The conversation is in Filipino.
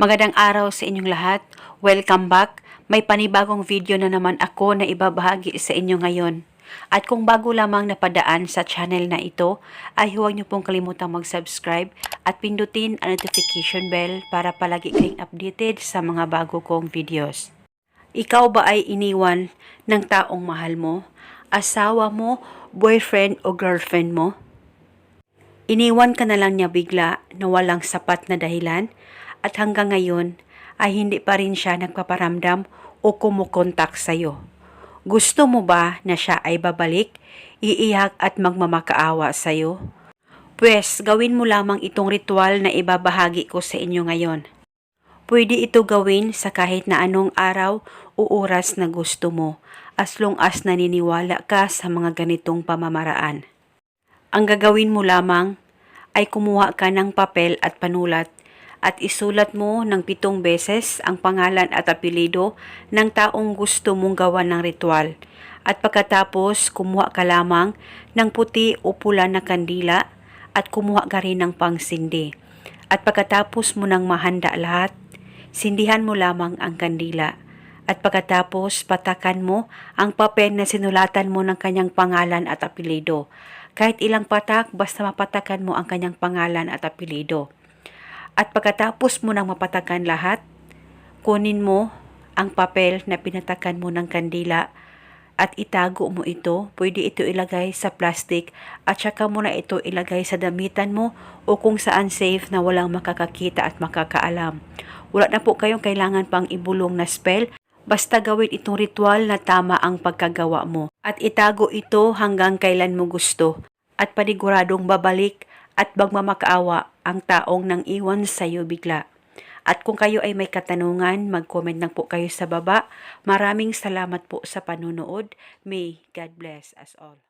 Magandang araw sa inyong lahat. Welcome back. May panibagong video na naman ako na ibabahagi sa inyo ngayon. At kung bago lamang napadaan sa channel na ito, ay huwag niyo pong kalimutang mag-subscribe at pindutin ang notification bell para palagi kayong updated sa mga bago kong videos. Ikaw ba ay iniwan ng taong mahal mo, asawa mo, boyfriend o girlfriend mo? Iniwan ka na lang niya bigla na walang sapat na dahilan at hanggang ngayon ay hindi pa rin siya nagpaparamdam o kumukontak sa'yo. Gusto mo ba na siya ay babalik, iiyak at magmamakaawa sa'yo? Pwes, gawin mo lamang itong ritual na ibabahagi ko sa inyo ngayon. Pwede ito gawin sa kahit na anong araw o oras na gusto mo as long as naniniwala ka sa mga ganitong pamamaraan. Ang gagawin mo lamang ay kumuha ka ng papel at panulat at isulat mo ng pitong beses ang pangalan at apelido ng taong gusto mong gawa ng ritual. At pagkatapos, kumuha ka lamang ng puti o pula na kandila at kumuha ka rin ng pangsindi. At pagkatapos mo nang mahanda lahat, sindihan mo lamang ang kandila. At pagkatapos, patakan mo ang papel na sinulatan mo ng kanyang pangalan at apelido. Kahit ilang patak, basta mapatakan mo ang kanyang pangalan at apelido. At pagkatapos mo nang mapatakan lahat, kunin mo ang papel na pinatakan mo ng kandila at itago mo ito. Pwede ito ilagay sa plastic at saka mo na ito ilagay sa damitan mo o kung saan safe na walang makakakita at makakaalam. Wala na po kayong kailangan pang ibulong na spell. Basta gawin itong ritual na tama ang pagkagawa mo. At itago ito hanggang kailan mo gusto. At paniguradong babalik at magmamakaawa ang taong nang iwan sa iyo bigla. At kung kayo ay may katanungan, mag-comment lang po kayo sa baba. Maraming salamat po sa panunood. May God bless us all.